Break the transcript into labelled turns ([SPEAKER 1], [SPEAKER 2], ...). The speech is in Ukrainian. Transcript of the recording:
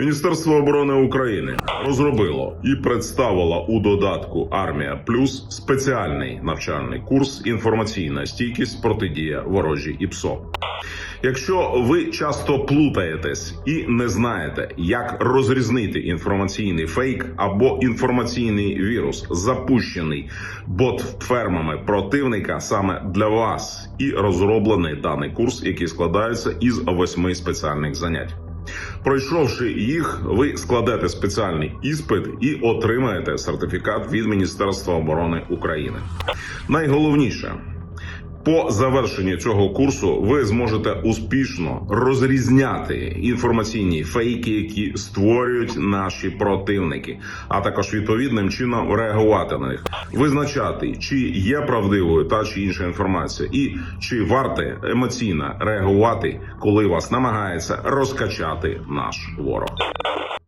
[SPEAKER 1] Міністерство оборони України розробило і представило у додатку Армія Плюс спеціальний навчальний курс інформаційна стійкість протидія ворожій ІПСО. Якщо ви часто плутаєтесь і не знаєте, як розрізнити інформаційний фейк або інформаційний вірус, запущений бот-фермами противника саме для вас, і розроблений даний курс, який складається із восьми спеціальних занять. Пройшовши їх, ви складете спеціальний іспит і отримаєте сертифікат від Міністерства оборони України. Найголовніше. По завершенні цього курсу ви зможете успішно розрізняти інформаційні фейки, які створюють наші противники, а також відповідним чином реагувати на них, визначати, чи є правдивою та чи інша інформація, і чи варте емоційно реагувати, коли вас намагається розкачати наш ворог.